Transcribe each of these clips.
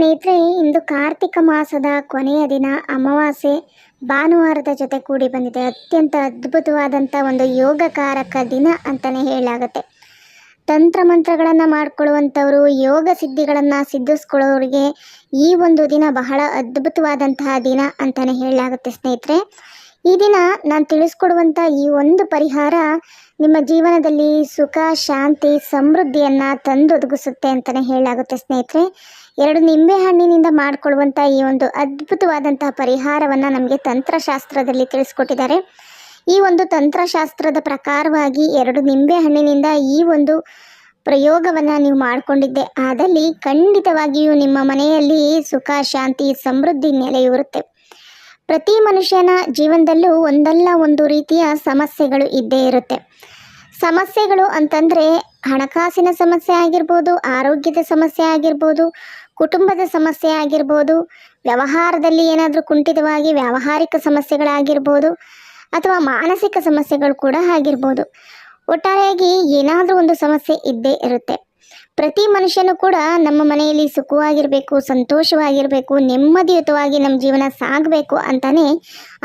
ಸ್ನೇಹಿತರೆ, ಇಂದು ಕಾರ್ತಿಕ ಮಾಸದ ಕೊನೆಯ ದಿನ ಅಮಾವಾಸ್ಯೆ ಭಾನುವಾರದ ಜೊತೆ ಕೂಡಿ ಬಂದಿದೆ. ಅತ್ಯಂತ ಅದ್ಭುತವಾದಂಥ ಒಂದು ಯೋಗಕಾರಕ ದಿನ ಅಂತಲೇ ಹೇಳಲಾಗುತ್ತೆ. ತಂತ್ರ ಮಂತ್ರಗಳನ್ನು ಮಾಡಿಕೊಳ್ಳುವಂಥವರು, ಯೋಗ ಸಿದ್ಧಿಗಳನ್ನು ಸಿದ್ಧಿಸ್ಕೊಳ್ಳೋರಿಗೆ ಈ ಒಂದು ದಿನ ಬಹಳ ಅದ್ಭುತವಾದಂತಹ ದಿನ ಅಂತಲೇ ಹೇಳಲಾಗುತ್ತೆ ಸ್ನೇಹಿತರೆ. ಈ ದಿನ ನಾನು ತಿಳಿಸ್ಕೊಡುವಂಥ ಈ ಒಂದು ಪರಿಹಾರ ನಿಮ್ಮ ಜೀವನದಲ್ಲಿ ಸುಖ, ಶಾಂತಿ, ಸಮೃದ್ಧಿಯನ್ನು ತಂದೊದಗಿಸುತ್ತೆ ಅಂತಲೇ ಹೇಳಲಾಗುತ್ತೆ ಸ್ನೇಹಿತರೆ. ಎರಡು ನಿಂಬೆ ಹಣ್ಣಿನಿಂದ ಮಾಡಿಕೊಳ್ಳುವಂಥ ಈ ಒಂದು ಅದ್ಭುತವಾದಂತಹ ಪರಿಹಾರವನ್ನು ನಮಗೆ ತಂತ್ರಶಾಸ್ತ್ರದಲ್ಲಿ ತಿಳಿಸ್ಕೊಟ್ಟಿದ್ದಾರೆ. ಈ ಒಂದು ತಂತ್ರಶಾಸ್ತ್ರದ ಪ್ರಕಾರವಾಗಿ ಎರಡು ನಿಂಬೆ ಹಣ್ಣಿನಿಂದ ಈ ಒಂದು ಪ್ರಯೋಗವನ್ನು ನೀವು ಮಾಡಿಕೊಂಡಿದ್ದೆ. ಆದಲ್ಲಿ ಖಂಡಿತವಾಗಿಯೂ ನಿಮ್ಮ ಮನೆಯಲ್ಲಿ ಸುಖ, ಶಾಂತಿ, ಸಮೃದ್ಧಿ ನೆಲೆಯೂರುತ್ತೆ. ಪ್ರತಿ ಮನುಷ್ಯನ ಜೀವನದಲ್ಲೂ ಒಂದಲ್ಲ ಒಂದು ರೀತಿಯ ಸಮಸ್ಯೆಗಳು ಇದ್ದೇ ಇರುತ್ತೆ. ಸಮಸ್ಯೆಗಳು ಅಂತಂದರೆ ಹಣಕಾಸಿನ ಸಮಸ್ಯೆ ಆಗಿರ್ಬೋದು, ಆರೋಗ್ಯದ ಸಮಸ್ಯೆ ಆಗಿರ್ಬೋದು, ಕುಟುಂಬದ ಸಮಸ್ಯೆ ಆಗಿರ್ಬೋದು, ವ್ಯವಹಾರದಲ್ಲಿ ಏನಾದರೂ ಕುಂಠಿತವಾಗಿ ವ್ಯಾವಹಾರಿಕ ಸಮಸ್ಯೆಗಳಾಗಿರ್ಬೋದು ಅಥವಾ ಮಾನಸಿಕ ಸಮಸ್ಯೆಗಳು ಕೂಡ ಆಗಿರ್ಬೋದು. ಒಟ್ಟಾರೆಯಾಗಿ ಏನಾದರೂ ಒಂದು ಸಮಸ್ಯೆ ಇದ್ದೇ ಇರುತ್ತೆ. ಪ್ರತಿ ಮನುಷ್ಯನೂ ಕೂಡ ನಮ್ಮ ಮನೆಯಲ್ಲಿ ಸುಖವಾಗಿರಬೇಕು, ಸಂತೋಷವಾಗಿರಬೇಕು, ನೆಮ್ಮದಿಯುತವಾಗಿ ನಮ್ಮ ಜೀವನ ಸಾಗಬೇಕು ಅಂತಲೇ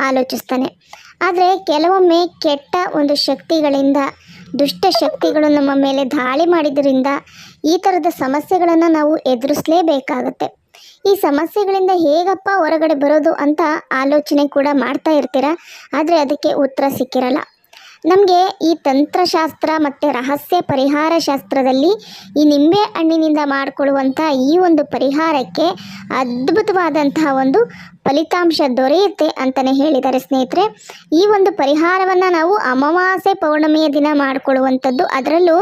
ಆಲೋಚಿಸ್ತಾನೆ. ಆದರೆ ಕೆಲವೊಮ್ಮೆ ಕೆಟ್ಟ ಒಂದು ಶಕ್ತಿಗಳಿಂದ ದುಷ್ಟ ಶಕ್ತಿಗಳು ನಮ್ಮ ಮೇಲೆ ದಾಳಿ ಮಾಡಿದ್ರಿಂದ ಈ ಥರದ ಸಮಸ್ಯೆಗಳನ್ನು ನಾವು ಎದುರಿಸಲೇಬೇಕಾಗತ್ತೆ. ಈ ಸಮಸ್ಯೆಗಳಿಂದ ಹೇಗಪ್ಪ ಹೊರಗಡೆ ಬರೋದು ಅಂತ ಆಲೋಚನೆ ಕೂಡ ಮಾಡ್ತಾ ಇರ್ತೀರ? ಆದರೆ ಅದಕ್ಕೆ ಉತ್ತರ ಸಿಕ್ಕಿರಲ್ಲ. ನಮಗೆ ಈ ತಂತ್ರಶಾಸ್ತ್ರ ಮತ್ತು ರಹಸ್ಯ ಪರಿಹಾರ ಶಾಸ್ತ್ರದಲ್ಲಿ ಈ ನಿಂಬೆ ಹಣ್ಣಿನಿಂದ ಮಾಡಿಕೊಳ್ಳುವಂಥ ಈ ಒಂದು ಪರಿಹಾರಕ್ಕೆ ಅದ್ಭುತವಾದಂತಹ ಒಂದು ಫಲಿತಾಂಶ ದೊರೆಯುತ್ತೆ ಅಂತಲೇ ಹೇಳಿದ್ದಾರೆ ಸ್ನೇಹಿತರೆ. ಈ ಒಂದು ಪರಿಹಾರವನ್ನು ನಾವು ಅಮಾವಾಸ್ಯೆ ಪೌರ್ಣಮಿಯ ದಿನ ಮಾಡಿಕೊಳ್ಳುವಂಥದ್ದು, ಅದರಲ್ಲೂ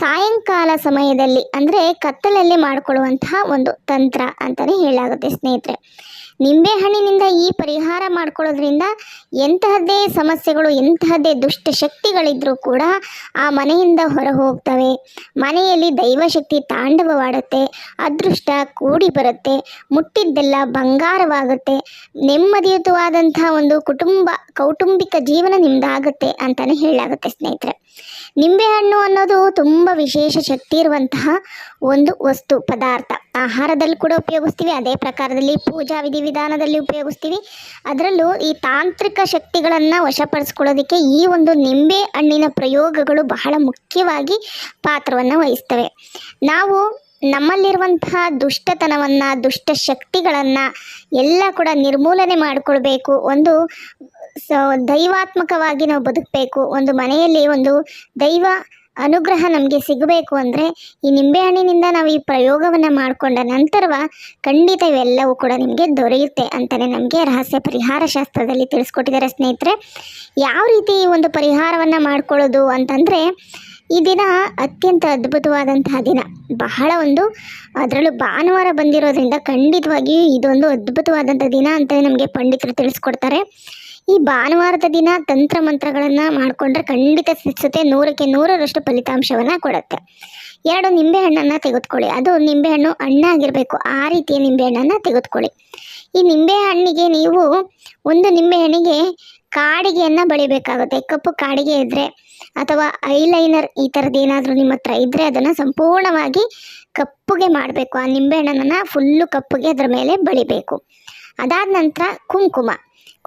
ಸಾಯಂಕಾಲ ಸಮಯದಲ್ಲಿ, ಅಂದರೆ ಕತ್ತಲಲ್ಲಿ ಮಾಡಿಕೊಳ್ಳುವಂತಹ ಒಂದು ತಂತ್ರ ಅಂತಲೇ ಹೇಳಾಗುತ್ತೆ ಸ್ನೇಹಿತರೆ. ನಿಂಬೆಹಣ್ಣಿನಿಂದ ಈ ಪರಿಹಾರ ಮಾಡ್ಕೊಳ್ಳೋದ್ರಿಂದ ಎಂತಹದ್ದೇ ಸಮಸ್ಯೆಗಳು, ಎಂತಹದ್ದೇ ದುಷ್ಟ ಶಕ್ತಿಗಳಿದ್ರೂ ಕೂಡ ಆ ಮನೆಯಿಂದ ಹೊರ ಹೋಗ್ತವೆ ಮನೆಯಲ್ಲಿ ದೈವಶಕ್ತಿ ತಾಂಡವವಾಡುತ್ತೆ, ಅದೃಷ್ಟ ಕೂಡಿ ಬರುತ್ತೆ, ಮುಟ್ಟಿದ್ದೆಲ್ಲ ಬಂಗಾರವಾಗುತ್ತೆ, ನೆಮ್ಮದಿಯುತವಾದಂತಹ ಒಂದು ಕುಟುಂಬ, ಕೌಟುಂಬಿಕ ಜೀವನ ನಿಮ್ದಾಗುತ್ತೆ ಅಂತಲೇ ಹೇಳಾಗುತ್ತೆ ಸ್ನೇಹಿತರೆ. ನಿಂಬೆಹಣ್ಣು ಅನ್ನೋದು ತುಂಬ ವಿಶೇಷ ಶಕ್ತಿ ಇರುವಂತಹ ಒಂದು ವಸ್ತು, ಪದಾರ್ಥ. ಆಹಾರದಲ್ಲಿ ಕೂಡ ಉಪಯೋಗಿಸ್ತೀವಿ, ಅದೇ ಪ್ರಕಾರದಲ್ಲಿ ಪೂಜಾ ವಿಧಿವಿಧಾನದಲ್ಲಿ ಉಪಯೋಗಿಸ್ತೀವಿ. ಅದರಲ್ಲೂ ಈ ತಾಂತ್ರಿಕ ಶಕ್ತಿಗಳನ್ನು ವಶಪಡಿಸ್ಕೊಳ್ಳೋದಕ್ಕೆ ಈ ಒಂದು ನಿಂಬೆ ಹಣ್ಣಿನ ಪ್ರಯೋಗಗಳು ಬಹಳ ಮುಖ್ಯವಾಗಿ ಪಾತ್ರವನ್ನು ವಹಿಸ್ತವೆ. ನಾವು ನಮ್ಮಲ್ಲಿರುವಂತಹ ದುಷ್ಟತನವನ್ನು, ದುಷ್ಟ ಶಕ್ತಿಗಳನ್ನು ಎಲ್ಲ ಕೂಡ ನಿರ್ಮೂಲನೆ ಮಾಡಿಕೊಳ್ಬೇಕು. ಒಂದು ಸ ದೈವಾತ್ಮಕವಾಗಿ ನಾವು ಬದುಕಬೇಕು. ಒಂದು ಮನೆಯಲ್ಲಿ ಒಂದು ದೈವ ಅನುಗ್ರಹ ನಮಗೆ ಸಿಗಬೇಕು ಅಂದರೆ ಈ ನಿಂಬೆಹಣ್ಣಿನಿಂದ ನಾವು ಈ ಪ್ರಯೋಗವನ್ನು ಮಾಡಿಕೊಂಡ ನಂತರವ ಖಂಡಿತ ಇವೆಲ್ಲವೂ ಕೂಡ ನಿಮಗೆ ದೊರೆಯುತ್ತೆ ಅಂತಲೇ ನಮಗೆ ರಹಸ್ಯ ಪರಿಹಾರ ಶಾಸ್ತ್ರದಲ್ಲಿ ತಿಳಿಸ್ಕೊಟ್ಟಿದ್ದಾರೆ ಸ್ನೇಹಿತರೆ. ಯಾವ ರೀತಿ ಈ ಒಂದು ಪರಿಹಾರವನ್ನು ಮಾಡ್ಕೊಳ್ಳೋದು ಅಂತಂದರೆ ಈ ದಿನ ಅತ್ಯಂತ ಅದ್ಭುತವಾದಂತಹ ದಿನ. ಬಹಳ ಒಂದು ಅದರಲ್ಲೂ ಭಾನುವಾರ ಬಂದಿರೋದ್ರಿಂದ ಖಂಡಿತವಾಗಿಯೂ ಇದೊಂದು ಅದ್ಭುತವಾದಂಥ ದಿನ ಅಂತಲೇ ನಮಗೆ ಪಂಡಿತರು ತಿಳಿಸ್ಕೊಡ್ತಾರೆ. ಈ ಭಾನುವಾರದ ದಿನ ತಂತ್ರ ಮಂತ್ರಗಳನ್ನು ಮಾಡಿಕೊಂಡ್ರೆ ಖಂಡಿತ ಸಿದ್ಧತೆ ನೂರಕ್ಕೆ ನೂರರಷ್ಟು ಫಲಿತಾಂಶವನ್ನು ಕೊಡುತ್ತೆ. ಎರಡು ನಿಂಬೆಹಣ್ಣನ್ನು ತೆಗೆದುಕೊಳ್ಳಿ. ಅದು ನಿಂಬೆಹಣ್ಣು ಹಣ್ಣಾಗಿರಬೇಕು. ಆ ರೀತಿಯ ನಿಂಬೆಹಣ್ಣನ್ನು ತೆಗೆದುಕೊಳ್ಳಿ. ಈ ನಿಂಬೆಹಣ್ಣಿಗೆ ನೀವು ಒಂದು ನಿಂಬೆಹಣ್ಣಿಗೆ ಕಾಡಿಗೆಯನ್ನು ಬಳಿಬೇಕಾಗುತ್ತೆ. ಕಪ್ಪು ಕಾಡಿಗೆ ಇದ್ದರೆ ಅಥವಾ ಐಲೈನರ್ ಈ ಥರದ್ದು ಏನಾದರೂ ನಿಮ್ಮ ಹತ್ರ ಇದ್ದರೆ ಅದನ್ನು ಸಂಪೂರ್ಣವಾಗಿ ಕಪ್ಪುಗೆ ಮಾಡಬೇಕು. ಆ ನಿಂಬೆಹಣ್ಣನ್ನು ಫುಲ್ಲು ಕಪ್ಪುಗೆ ಅದರ ಮೇಲೆ ಬಳಿಬೇಕು. ಅದಾದ ನಂತರ ಕುಂಕುಮ.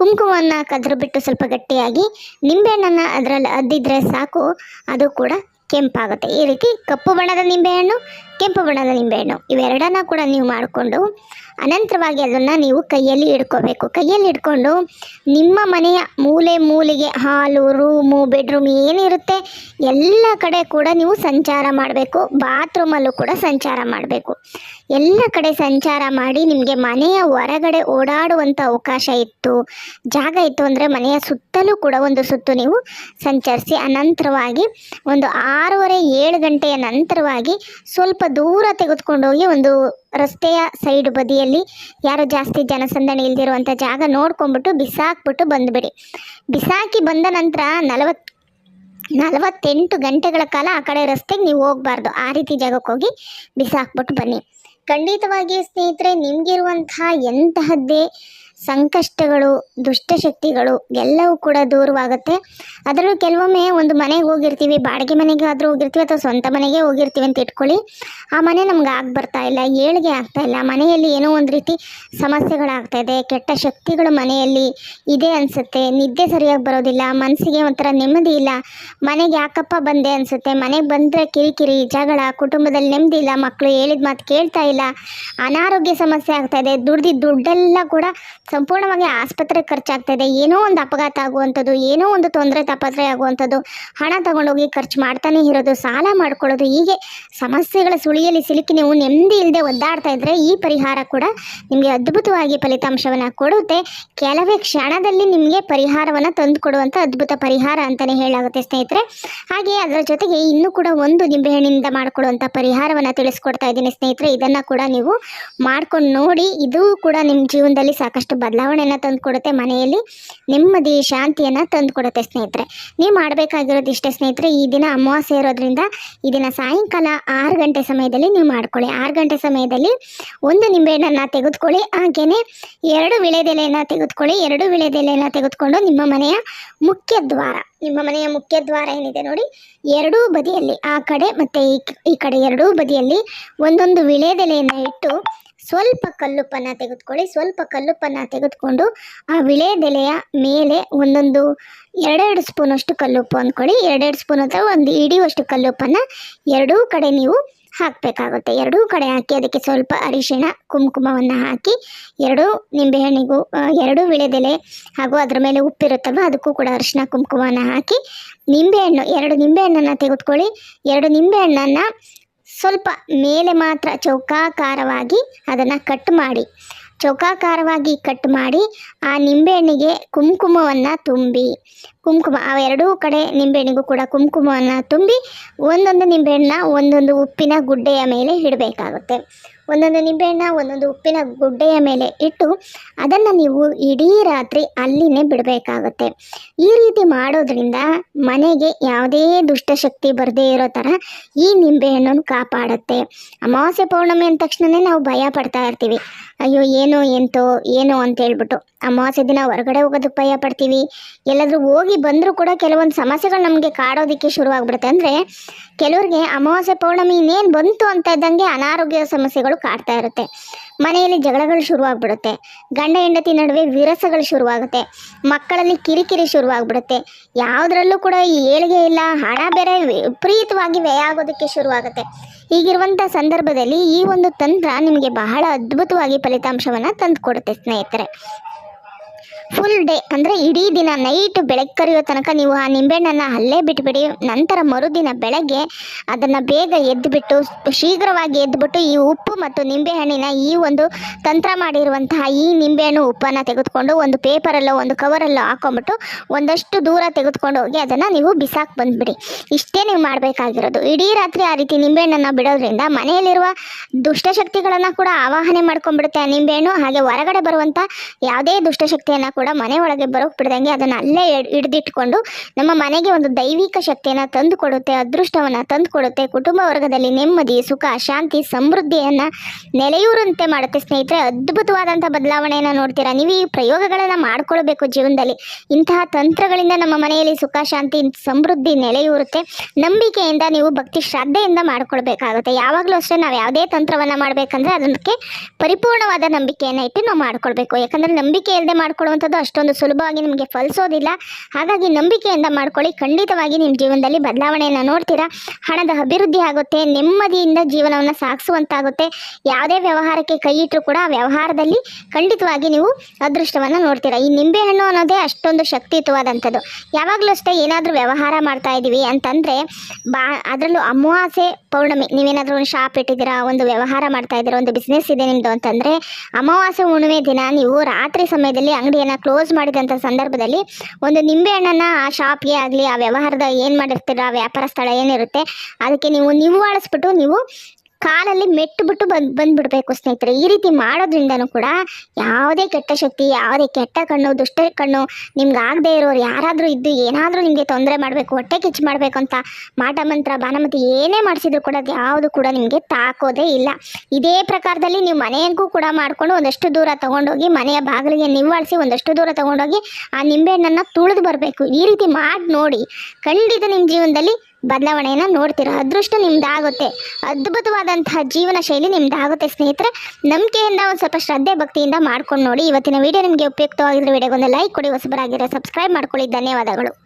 ಕುಂಕುಮವನ್ನು ಕದ್ರು ಬಿಟ್ಟು ಸ್ವಲ್ಪ ಗಟ್ಟಿಯಾಗಿ ನಿಂಬೆಹಣ್ಣನ್ನು ಅದರಲ್ಲಿ ಅದ್ದಿದ್ರೆ ಸಾಕು, ಅದು ಕೂಡ ಕೆಂಪಾಗುತ್ತೆ. ಈ ರೀತಿ ಕಪ್ಪು ಬಣ್ಣದ ನಿಂಬೆಹಣ್ಣು ಕೆಂಪು ಬಣ್ಣದ ನಿಂಬೆಹಣ್ಣು. ಇವೆರಡನ್ನ ಕೂಡ ನೀವು ಮಾಡಿಕೊಂಡು ಅನಂತರವಾಗಿ ಅದನ್ನು ನೀವು ಕೈಯಲ್ಲಿ ಇಡ್ಕೋಬೇಕು. ಕೈಯಲ್ಲಿ ಇಟ್ಕೊಂಡು ನಿಮ್ಮ ಮನೆಯ ಮೂಲೆ ಮೂಲೆಗೆ ಹಾಲು, ರೂಮು, ಬೆಡ್ರೂಮ್ ಏನಿರುತ್ತೆ ಎಲ್ಲ ಕಡೆ ಕೂಡ ನೀವು ಸಂಚಾರ ಮಾಡಬೇಕು. ಬಾತ್ರೂಮಲ್ಲೂ ಕೂಡ ಸಂಚಾರ ಮಾಡಬೇಕು. ಎಲ್ಲ ಕಡೆ ಸಂಚಾರ ಮಾಡಿ ನಿಮಗೆ ಮನೆಯ ಹೊರಗಡೆ ಓಡಾಡುವಂಥ ಅವಕಾಶ ಇತ್ತು, ಜಾಗ ಇತ್ತು ಅಂದರೆ ಮನೆಯ ಸುತ್ತಲೂ ಕೂಡ ಒಂದು ಸುತ್ತು ನೀವು ಸಂಚರಿಸಿ ಅನಂತರವಾಗಿ ಒಂದು ಆರೂವರೆ, ಏಳು ಗಂಟೆಯ ನಂತರವಾಗಿ ಸ್ವಲ್ಪ ದೂರ ತೆಗೆದುಕೊಂಡೋಗಿ ಒಂದು ರಸ್ತೆಯ ಸೈಡ್ ಬದಿಯಲ್ಲಿ ಯಾರು ಜಾಸ್ತಿ ಜನಸಂದಣಿ ಇಲ್ದಿರುವಂಥ ಜಾಗ ನೋಡ್ಕೊಂಡ್ಬಿಟ್ಟು ಬಿಸಾಕ್ಬಿಟ್ಟು ಬಂದುಬಿಡಿ. ಬಿಸಾಕಿ ಬಂದ ನಂತರ ನಲವತ್ತು ನಲವತ್ತೆಂಟು ಗಂಟೆಗಳ ಕಾಲ ಆ ಕಡೆ ರಸ್ತೆಗೆ ನೀವು ಹೋಗಬಾರ್ದು. ಆ ರೀತಿ ಜಾಗಕ್ಕೆ ಹೋಗಿ ಬಿಸಾಕ್ಬಿಟ್ಟು ಬನ್ನಿ. ಖಂಡಿತವಾಗಿ ಸ್ನೇಹಿತರೆ, ನಿಮಗಿರುವಂತಹ ಎಂತಹದ್ದೇ ಸಂಕಷ್ಟಗಳು, ದುಷ್ಟಶಕ್ತಿಗಳು ಎಲ್ಲವೂ ಕೂಡ ದೂರವಾಗುತ್ತೆ. ಅದರಲ್ಲೂ ಕೆಲವೊಮ್ಮೆ ಒಂದು ಮನೆಗೆ ಹೋಗಿರ್ತೀವಿ, ಬಾಡಿಗೆ ಮನೆಗೆ ಆದರೂ ಹೋಗಿರ್ತೀವಿ ಅಥವಾ ಸ್ವಂತ ಮನೆಗೆ ಹೋಗಿರ್ತೀವಿ ಅಂತ ಇಟ್ಕೊಳ್ಳಿ. ಆ ಮನೆ ನಮ್ಗೆ ಆಗಿ ಬರ್ತಾ ಇಲ್ಲ, ಏಳಿಗೆ ಆಗ್ತಾ ಇಲ್ಲ. ಮನೆಯಲ್ಲಿ ಏನೋ ಒಂದು ರೀತಿ ಸಮಸ್ಯೆಗಳಾಗ್ತಾ ಇದೆ, ಕೆಟ್ಟ ಶಕ್ತಿಗಳು ಮನೆಯಲ್ಲಿ ಇದೆ ಅನಿಸುತ್ತೆ. ನಿದ್ದೆ ಸರಿಯಾಗಿ ಬರೋದಿಲ್ಲ ಮನಸ್ಸಿಗೆ ಒಂಥರ ನೆಮ್ಮದಿ ಇಲ್ಲ. ಮನೆಗೆ ಯಾಕಪ್ಪ ಬಂದೆ ಅನಿಸುತ್ತೆ. ಮನೆಗೆ ಬಂದರೆ ಕಿರಿಕಿರಿ, ಜಗಳ, ಕುಟುಂಬದಲ್ಲಿ ನೆಮ್ಮದಿ ಇಲ್ಲ ಮಕ್ಕಳು ಹೇಳಿದ ಮಾತು ಕೇಳ್ತಾ ಇಲ್ಲ. ಅನಾರೋಗ್ಯ ಸಮಸ್ಯೆ ಆಗ್ತಾ ಇದೆ ದುಡ್ದಿದ್ದ ದುಡ್ಡೆಲ್ಲ ಕೂಡ ಸಂಪೂರ್ಣವಾಗಿ ಆಸ್ಪತ್ರೆ ಖರ್ಚಾಗ್ತಾ ಇದೆ ಏನೋ ಒಂದು ಅಪಘಾತ ಆಗುವಂಥದ್ದು, ಏನೋ ಒಂದು ತೊಂದರೆ ತಾಪತ್ರೆ ಆಗುವಂಥದ್ದು, ಹಣ ತಗೊಂಡೋಗಿ ಖರ್ಚು ಮಾಡ್ತಾನೆ ಇರೋದು, ಸಾಲ ಮಾಡ್ಕೊಳ್ಳೋದು, ಹೀಗೆ ಸಮಸ್ಯೆಗಳ ಸುಳಿಯಲ್ಲಿ ಸಿಲುಕಿ ನೀವು ನೆಮ್ಮದಿ ಇಲ್ಲದೆ ಒದ್ದಾಡ್ತಾ ಇದ್ದರೆ ಈ ಪರಿಹಾರ ಕೂಡ ನಿಮಗೆ ಅದ್ಭುತವಾಗಿ ಫಲಿತಾಂಶವನ್ನು ಕೊಡುತ್ತೆ. ಕೆಲವೇ ಕ್ಷಣದಲ್ಲಿ ನಿಮಗೆ ಪರಿಹಾರವನ್ನು ತಂದು ಕೊಡುವಂಥ ಅದ್ಭುತ ಪರಿಹಾರ ಅಂತಲೇ ಹೇಳಾಗುತ್ತೆ ಸ್ನೇಹಿತರೆ. ಹಾಗೆ ಅದರ ಜೊತೆಗೆ ಇನ್ನೂ ಕೂಡ ಒಂದು ನಿಂಬೆಹಣ್ಣಿನಿಂದ ಮಾಡಿಕೊಡುವಂಥ ಪರಿಹಾರವನ್ನು ತಿಳಿಸ್ಕೊಡ್ತಾ ಇದ್ದೀನಿ ಸ್ನೇಹಿತರೆ. ಇದನ್ನು ಕೂಡ ನೀವು ಮಾಡ್ಕೊಂಡು ನೋಡಿ, ಇದು ಕೂಡ ನಿಮ್ಮ ಜೀವನದಲ್ಲಿ ಸಾಕಷ್ಟು ಬದಲಾವಣೆಯನ್ನು ತಂದುಕೊಡುತ್ತೆ ಮನೆಯಲ್ಲಿ. ನೆಮ್ಮದಿ, ಶಾಂತಿಯನ್ನು ತಂದುಕೊಡುತ್ತೆ ಸ್ನೇಹಿತರೆ. ನೀವು ಮಾಡಬೇಕಾಗಿರೋದು ಇಷ್ಟೇ ಸ್ನೇಹಿತರೆ, ಈ ದಿನ ಅಮಾವಾಸ್ಯೆ ಇರೋದ್ರಿಂದ ಈ ದಿನ ಸಾಯಂಕಾಲ ಆರು ಗಂಟೆ ಸಮಯದಲ್ಲಿ ನೀವು ಮಾಡ್ಕೊಳ್ಳಿ. ಆರು ಗಂಟೆ ಸಮಯದಲ್ಲಿ ಒಂದು ನಿಂಬೆಹಣ್ಣನ್ನು ತೆಗೆದುಕೊಳ್ಳಿ. ಹಾಗೆಯೇ ಎರಡು ವಿಳೆದೆಲೆಯನ್ನು ತೆಗೆದುಕೊಳ್ಳಿ. ಎರಡು ವಿಳೆದೆಲೆಯನ್ನು ತೆಗೆದುಕೊಂಡು ನಿಮ್ಮ ಮನೆಯ ಮುಖ್ಯ ದ್ವಾರ, ನಿಮ್ಮ ಮನೆಯ ಮುಖ್ಯ ದ್ವಾರ ಏನಿದೆ ನೋಡಿ, ಎರಡೂ ಬದಿಯಲ್ಲಿ ಆ ಕಡೆ ಮತ್ತು ಈ ಈ ಕಡೆ ಎರಡೂ ಬದಿಯಲ್ಲಿ ಒಂದೊಂದು ವಿಳೆದೆಲೆಯನ್ನು ಇಟ್ಟು ಸ್ವಲ್ಪ ಕಲ್ಲುಪ್ಪನ್ನು ತೆಗೆದುಕೊಳ್ಳಿ. ಸ್ವಲ್ಪ ಕಲ್ಲುಪ್ಪನ್ನು ತೆಗೆದುಕೊಂಡು ಆ ವಿಳೆದೆಲೆಯ ಮೇಲೆ ಒಂದೊಂದು ಎರಡೆರಡು ಸ್ಪೂನಷ್ಟು ಕಲ್ಲುಪ್ಪು ಅಂದ್ಕೊಳ್ಳಿ. ಎರಡೆರಡು ಸ್ಪೂನ್ ಅಥವಾ ಒಂದು ಇಡಿಯುವಷ್ಟು ಕಲ್ಲುಪ್ಪನ್ನು ಎರಡೂ ಕಡೆ ನೀವು ಹಾಕಬೇಕಾಗುತ್ತೆ. ಎರಡೂ ಕಡೆ ಹಾಕಿ ಅದಕ್ಕೆ ಸ್ವಲ್ಪ ಅರಿಶಿಣ, ಕುಂಕುಮವನ್ನು ಹಾಕಿ ಎರಡೂ ನಿಂಬೆಹಣ್ಣಿಗೂ ಹಣ್ಣಿಗೂ ಎರಡೂ ವಿಳೆದೆಲೆ ಹಾಗೂ ಅದರ ಮೇಲೆ ಉಪ್ಪಿರುತ್ತಲ್ವ ಅದಕ್ಕೂ ಕೂಡ ಅರಿಶಿಣ, ಕುಂಕುಮವನ್ನು ಹಾಕಿ ನಿಂಬೆಹಣ್ಣು, ಎರಡು ನಿಂಬೆಹಣ್ಣನ್ನು ತೆಗೆದುಕೊಳ್ಳಿ. ಎರಡು ನಿಂಬೆಹಣ್ಣನ್ನು ಸ್ವಲ್ಪ ಮೇಲೆ ಮಾತ್ರ ಚೌಕಾಕಾರವಾಗಿ ಅದನ್ನು ಕಟ್ ಮಾಡಿ. ಚೌಕಾಕಾರವಾಗಿ ಕಟ್ ಮಾಡಿ ಆ ನಿಂಬೆಹಣ್ಣಿಗೆ ಕುಂಕುಮವನ್ನು ತುಂಬಿ. ಕುಂಕುಮ, ಆ ಎರಡೂ ಕಡೆ ನಿಂಬೆಹಣ್ಣಿಗೂ ಕೂಡ ಕುಂಕುಮವನ್ನು ತುಂಬಿ ಒಂದೊಂದು ನಿಂಬೆಹಣ್ಣನ್ನ ಒಂದೊಂದು ಉಪ್ಪಿನ ಗುಡ್ಡೆಯ ಮೇಲೆ ಇಡಬೇಕಾಗುತ್ತೆ. ಒಂದೊಂದು ನಿಂಬೆಹಣ್ಣ, ಒಂದೊಂದು ಉಪ್ಪಿನ ಗುಡ್ಡೆಯ ಮೇಲೆ ಇಟ್ಟು ಅದನ್ನು ನೀವು ಇಡೀ ರಾತ್ರಿ ಅಲ್ಲಿನೇ ಬಿಡಬೇಕಾಗುತ್ತೆ. ಈ ರೀತಿ ಮಾಡೋದ್ರಿಂದ ಮನೆಗೆ ಯಾವುದೇ ದುಷ್ಟಶಕ್ತಿ ಬರದೇ ಇರೋ ಥರ ಈ ನಿಂಬೆಹಣ್ಣನ್ನು ಕಾಪಾಡುತ್ತೆ. ಅಮಾವಾಸ್ಯೆ ಪೌರ್ಣಮಿ ಅಂದ ತಕ್ಷಣವೇ ನಾವು ಭಯ ಪಡ್ತಾ ಇರ್ತೀವಿ. ಅಯ್ಯೋ, ಏನೋ, ಎಂತೋ, ಏನೋ ಅಂತ ಹೇಳ್ಬಿಟ್ಟು ಅಮಾವಾಸ್ಯೆ ದಿನ ಹೊರಗಡೆ ಹೋಗೋದಕ್ಕೆ ಭಯ ಪಡ್ತೀವಿ. ಎಲ್ಲಾದರೂ ಹೋಗಿ ಬಂದರೂ ಕೂಡ ಕೆಲವೊಂದು ಸಮಸ್ಯೆಗಳು ನಮಗೆ ಕಾಡೋದಕ್ಕೆ ಶುರುವಾಗ್ಬಿಡುತ್ತೆ. ಅಂದರೆ ಕೆಲವ್ರಿಗೆ ಅಮಾವಾಸ್ಯೆ ಪೌರ್ಣಮಿ ಇನ್ನೇನು ಬಂತು ಅಂತ ಇದ್ದಂಗೆ ಅನಾರೋಗ್ಯ ಸಮಸ್ಯೆಗಳು ಕಾಡ್ತಾ ಇರುತ್ತೆ. ಮನೆಯಲ್ಲಿ ಜಗಳಗಳು ಶುರುವಾಗ್ಬಿಡುತ್ತೆ. ಗಂಡ ಹೆಂಡತಿ ನಡುವೆ ವಿರಸಗಳು ಶುರುವಾಗುತ್ತೆ. ಮಕ್ಕಳಲ್ಲಿ ಕಿರಿಕಿರಿ ಶುರುವಾಗ್ಬಿಡುತ್ತೆ. ಯಾವುದರಲ್ಲೂ ಕೂಡ ಈ ಏಳಿಗೆ ಇಲ್ಲ, ಹಣ ಬೇರೆ ವಿಪರೀತವಾಗಿ ವ್ಯಯ ಆಗೋದಕ್ಕೆ ಶುರುವಾಗುತ್ತೆ. ಹೀಗಿರುವಂಥ ಸಂದರ್ಭದಲ್ಲಿ ಈ ಒಂದು ತಂತ್ರ ನಿಮಗೆ ಬಹಳ ಅದ್ಭುತವಾಗಿ ಫಲಿತಾಂಶವನ್ನು ತಂದುಕೊಡುತ್ತೆ ಸ್ನೇಹಿತರೆ. ಫುಲ್ ಡೇ ಅಂದರೆ ಇಡೀ ದಿನ ನೈಟ್ ಬೆಳಗ್ಗೆ ಕರೆಯೋ ತನಕ ನೀವು ಆ ನಿಂಬೆಹಣ್ಣನ್ನು ಅಲ್ಲೇ ಬಿಟ್ಬಿಡಿ. ನಂತರ ಮರುದಿನ ಬೆಳಗ್ಗೆ ಅದನ್ನು ಬೇಗ ಎದ್ದುಬಿಟ್ಟು ಶೀಘ್ರವಾಗಿ ಎದ್ದುಬಿಟ್ಟು ಈ ಉಪ್ಪು ಮತ್ತು ನಿಂಬೆಹಣ್ಣಿನ ಈ ಒಂದು ತಂತ್ರ ಮಾಡಿರುವಂತಹ ಈ ನಿಂಬೆಹಣ್ಣು ಉಪ್ಪನ್ನು ತೆಗೆದುಕೊಂಡು ಒಂದು ಪೇಪರಲ್ಲೋ, ಒಂದು ಕವರಲ್ಲೋ ಹಾಕೊಂಡ್ಬಿಟ್ಟು ಒಂದಷ್ಟು ದೂರ ತೆಗೆದುಕೊಂಡು ಹೋಗಿ ಅದನ್ನು ನೀವು ಬಿಸಾಕ್ ಬಂದ್ಬಿಡಿ. ಇಷ್ಟೇ ನೀವು ಮಾಡಬೇಕಾಗಿರೋದು. ಇಡೀ ರಾತ್ರಿ ಆ ರೀತಿ ನಿಂಬೆಹಣ್ಣನ್ನು ಬಿಡೋದ್ರಿಂದ ಮನೆಯಲ್ಲಿರುವ ದುಷ್ಟಶಕ್ತಿಗಳನ್ನು ಕೂಡ ಆವಾಹನೆ ಮಾಡ್ಕೊಂಡ್ಬಿಡುತ್ತೆ ಆ ನಿಂಬೆಹಣ್ಣು. ಹಾಗೆ ಹೊರಗಡೆ ಬರುವಂಥ ಯಾವುದೇ ದುಷ್ಟಶಕ್ತಿಯನ್ನು ಕೂಡ ಮನೆ ಒಳಗೆ ಬರೋಕ್ ಬಿಡ್ದಂಗೆ ಅದನ್ನು ಅಲ್ಲೇ ಹಿಡಿದಿಟ್ಕೊಂಡು ನಮ್ಮ ಮನೆಗೆ ಒಂದು ದೈವಿಕ ಶಕ್ತಿಯನ್ನು ತಂದು ಕೊಡುತ್ತೆ ಅದೃಷ್ಟವನ್ನು ತಂದು ಕುಟುಂಬ ವರ್ಗದಲ್ಲಿ ನೆಮ್ಮದಿ, ಸುಖ, ಶಾಂತಿ, ಸಮೃದ್ಧಿಯನ್ನು ನೆಲೆಯೂರಂತೆ ಮಾಡುತ್ತೆ ಸ್ನೇಹಿತರೆ. ಅದ್ಭುತವಾದಂಥ ಬದಲಾವಣೆಯನ್ನು ನೋಡ್ತೀರಾ? ನೀವು ಈ ಪ್ರಯೋಗಗಳನ್ನು ಮಾಡ್ಕೊಳ್ಬೇಕು ಜೀವನದಲ್ಲಿ. ಇಂತಹ ತಂತ್ರಗಳಿಂದ ನಮ್ಮ ಮನೆಯಲ್ಲಿ ಸುಖ, ಶಾಂತಿ, ಸಮೃದ್ಧಿ ನೆಲೆಯೂರುತ್ತೆ. ನಂಬಿಕೆಯಿಂದ ನೀವು ಭಕ್ತಿ ಶ್ರದ್ಧೆಯಿಂದ ಮಾಡ್ಕೊಳ್ಬೇಕಾಗುತ್ತೆ. ಯಾವಾಗಲೂ ಅಷ್ಟೇ ನಾವು ಯಾವುದೇ ತಂತ್ರವನ್ನು ಮಾಡಬೇಕಂದ್ರೆ ಅದಕ್ಕೆ ಪರಿಪೂರ್ಣವಾದ ನಂಬಿಕೆಯನ್ನು ಇಟ್ಟು ನಾವು ಮಾಡ್ಕೊಳ್ಬೇಕು. ಯಾಕಂದರೆ ನಂಬಿಕೆ ಇಲ್ಲದೆ ಮಾಡ್ಕೊಳ್ಳುವಂಥದ್ದು ಅಷ್ಟೊಂದು ಸುಲಭವಾಗಿ ನಿಮಗೆ ಫಲಿಸೋದಿಲ್ಲ. ಹಾಗಾಗಿ ನಂಬಿಕೆಯಿಂದ ಮಾಡ್ಕೊಳ್ಳಿ. ಖಂಡಿತವಾಗಿ ನಿಮ್ಮ ಜೀವನದಲ್ಲಿ ಬದಲಾವಣೆಯನ್ನು ನೋಡ್ತೀರಾ. ಹಣದ ಅಭಿವೃದ್ಧಿ ಆಗುತ್ತೆ. ನೆಮ್ಮದಿಯಿಂದ ಜೀವನವನ್ನು ಸಾಗಿಸುವಂತಾಗುತ್ತೆ. ಯಾವುದೇ ವ್ಯವಹಾರಕ್ಕೆ ಕೈ ಇಟ್ಟರು ಕೂಡ ವ್ಯವಹಾರದಲ್ಲಿ ಖಂಡಿತವಾಗಿ ನೀವು ಅದೃಷ್ಟವನ್ನು ನೋಡ್ತೀರಾ. ಈ ನಿಂಬೆಹಣ್ಣು ಅನ್ನೋದೇ ಅಷ್ಟೊಂದು ಶಕ್ತಿಯುತವಾದಂಥದ್ದು. ಯಾವಾಗಲೂ ಅಷ್ಟೇ ಏನಾದರೂ ವ್ಯವಹಾರ ಮಾಡ್ತಾ ಇದ್ದೀವಿ ಅಂತಂದರೆ, ಬಾ ಅದರಲ್ಲೂ ಅಮಾವಾಸೆ ಪೌರ್ಣಮಿ. ನೀವೇನಾದರೂ ಒಂದು ಶಾಪ್ ಇಟ್ಟಿದ್ದೀರಾ, ಒಂದು ವ್ಯವಹಾರ ಮಾಡ್ತಾ ಇದ್ದೀರಾ, ಒಂದು ಬಿಸ್ನೆಸ್ ಇದೆ ನಿಮ್ಮದು ಅಂತಂದರೆ, ಅಮಾವಾಸ್ಯೆ ಹುಣ್ಣಿಮೆ ದಿನ ನೀವು ರಾತ್ರಿ ಸಮಯದಲ್ಲಿ ಅಂಗಡಿಯನ್ನು ಕ್ಲೋಸ್ ಮಾಡಿದಂಥ ಸಂದರ್ಭದಲ್ಲಿ ಒಂದು ನಿಂಬೆಹಣ್ಣನ್ನು ಆ ಶಾಪ್ಗೆ ಆಗಲಿ, ಆ ವ್ಯವಹಾರದ ಏನು ಮಾಡಿರ್ತೀರ ವ್ಯಾಪಾರ ಸ್ಥಳ ಏನಿರುತ್ತೆ, ಅದಕ್ಕೆ ನೀವು ನಿವ್ವಾಳಿಸ್ಬಿಟ್ಟು ನೀವು ಕಾಲಲ್ಲಿ ಮೆಟ್ಟು ಬಿಟ್ಟು ಬಂದು ಬಂದ್ಬಿಡ್ಬೇಕು ಸ್ನೇಹಿತರೆ. ಈ ರೀತಿ ಮಾಡೋದ್ರಿಂದನೂ ಕೂಡ ಯಾವುದೇ ಕೆಟ್ಟ ಶಕ್ತಿ, ಯಾವುದೇ ಕೆಟ್ಟ ಕಣ್ಣು, ದುಷ್ಟ ಕಣ್ಣು ನಿಮ್ಗೆ ಆಗದೆ ಇರೋರು ಯಾರಾದರೂ ಇದ್ದು ಏನಾದರೂ ನಿಮಗೆ ತೊಂದರೆ ಮಾಡಬೇಕು, ಹೊಟ್ಟೆ ಕಿಚ್ಚು ಮಾಡಬೇಕು ಅಂತ ಮಾಟ ಮಂತ್ರ ಬಾನಮತಿ ಏನೇ ಮಾಡಿಸಿದ್ರು ಕೂಡ ಅದು ಯಾವುದು ಕೂಡ ನಿಮಗೆ ತಾಕೋದೇ ಇಲ್ಲ. ಇದೇ ಪ್ರಕಾರದಲ್ಲಿ ನೀವು ಮನೆಗೂ ಕೂಡ ಮಾಡಿಕೊಂಡು ಒಂದಷ್ಟು ದೂರ ತೊಗೊಂಡೋಗಿ ಮನೆಯ ಬಾಗಿಲಿಗೆ ನಿವಾಳಿಸಿ ಒಂದಷ್ಟು ದೂರ ತಗೊಂಡೋಗಿ ಆ ನಿಂಬೆಹಣ್ಣನ್ನು ತುಳಿದು ಬರಬೇಕು. ಈ ರೀತಿ ಮಾಡಿ ನೋಡಿ. ಖಂಡಿತ ನಿಮ್ಮ ಜೀವನದಲ್ಲಿ ಬದಲಾವಣೆಯನ್ನು ನೋಡ್ತಿರೋ ಅದೃಷ್ಟ ನಿಮ್ದಾಗುತ್ತೆ. ಅದ್ಭುತವಾದಂತಹ ಜೀವನ ಶೈಲಿ ನಿಮ್ದಾಗುತ್ತೆ ಸ್ನೇಹಿತರೆ. ನಂಬಿಕೆಯಿಂದ ಒಂದು ಸ್ವಲ್ಪ ಶ್ರದ್ಧೆ ಭಕ್ತಿಯಿಂದ ಮಾಡ್ಕೊಂಡು ನೋಡಿ. ಇವತ್ತಿನ ವಿಡಿಯೋ ನಿಮಗೆ ಉಪಯುಕ್ತವಾಗಿದ್ರೆ ವಿಡಿಯೋಗೊಂದು ಲೈಕ್ ಕೊಡಿ. ಹೊಸಬರಾಗಿರೋ ಸಬ್ಸ್ಕ್ರೈಬ್ ಮಾಡ್ಕೊಳ್ಳಿ. ಧನ್ಯವಾದಗಳು.